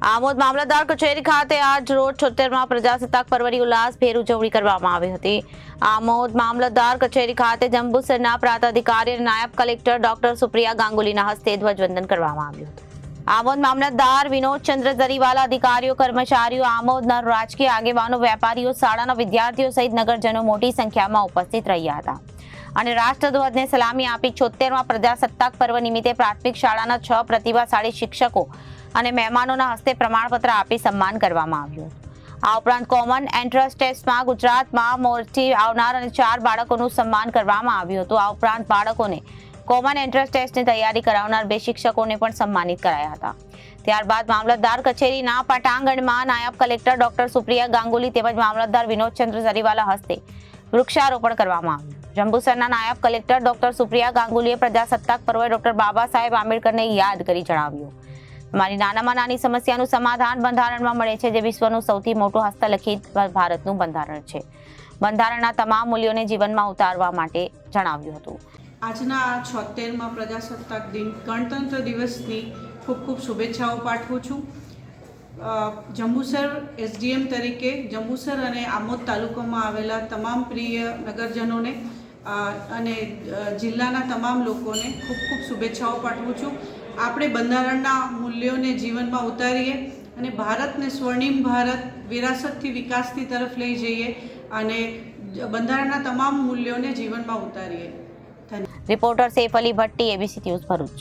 આમોદ મામલતદાર કચેરી ખાતે આજ રોજ છોતેરમાં પ્રજાસત્તાક પર્વની ઉલ્લાસભેર ઉજવણી કરવામાં આવી હતી. આમોદ મામલતદાર કચેરી ખાતે જંબુસરના પ્રાંત અને નાયબ કલેક્ટર ડોક્ટર સુપ્રિયા ગાંગુલીના હસ્તે ધ્વજવંદન કરવામાં આવ્યું હતું. આમોદ મામલતદાર વિનોદ ચંદ્ર દરીવાલા અધિકારીઓ, કર્મચારીઓ, આમોદના રાજકીય આગેવાનો, વેપારીઓ, શાળાના વિદ્યાર્થીઓ સહિત નગરજનો મોટી સંખ્યામાં ઉપસ્થિત રહ્યા હતા. અને રાષ્ટ્રધ્વજને સલામી આપી છોતેરમાં પ્રજાસત્તાક પર્વ નિમિત્તે પ્રાથમિક શાળાના છ પ્રતિભાશાળી શિક્ષકો અને મહેમાનોના હસ્તે પ્રમાણપત્ર આપી સન્માન કરવામાં આવ્યું. આ ઉપરાંત કોમન એન્ટ્રન્સ ટેસ્ટમાં ગુજરાતમાં મોરથી આવનાર અને ચાર બાળકોનું સન્માન કરવામાં આવ્યું હતું. આ ઉપરાંત બાળકોને કોમન એન્ટ્રન્સ ટેસ્ટની તૈયારી કરાવનાર બે શિક્ષકોને પણ સન્માનિત કરાયા હતા. ત્યારબાદ મામલતદાર કચેરીના પટાંગણમાં નાયબ કલેક્ટર ડોક્ટર સુપ્રિયા ગાંગુલી તેમજ મામલતદાર વિનોદચંદ્ર જરીવાલા હસ્તે વૃક્ષારોપણ કરવામાં આવ્યું. જંબુસરના નાયબ કલેક્ટર ડોક્ટર સુપ્રિયા ગાંગુલીએ પ્રજાસત્તાક પર્વે ડોક્ટર બાબા સાહેબ આંબેડકરને યાદ કરી જણાવ્યું. અમારી નાનામાં નાની સમસ્યાનું સમાધાન બંધારણમાં મળે છે, જે વિશ્વનું સૌથી મોટું હસ્તલિખિત ભારતનું બંધારણ છે. બંધારણના તમામ મૂલ્યોને જીવનમાં ઉતારવા માટે જણાવ્યું હતું. આજના છોતેરમાં પ્રજાસત્તાક દિન ગણતંત્ર દિવસની ખૂબ ખૂબ શુભેચ્છાઓ પાઠવું છું. જંબુસર એસડીએમ તરીકે જંબુસર અને આમોદ તાલુકામાં આવેલા તમામ પ્રિય નગરજનોને અને જિલ્લાના તમામ લોકોને ખૂબ ખૂબ શુભેચ્છાઓ પાઠવું છું. આપણે બંધારણના મૂલ્યોને જીવનમાં ઉતારીએ અને ભારતને સ્વર્ણિમ ભારત વિરાસતથી વિકાસની તરફ લઈ જઈએ અને બંધારણના તમામ મૂલ્યોને જીવનમાં ઉતારીએ. Reporter Saif Ali Bhatti ABC news Bharuch.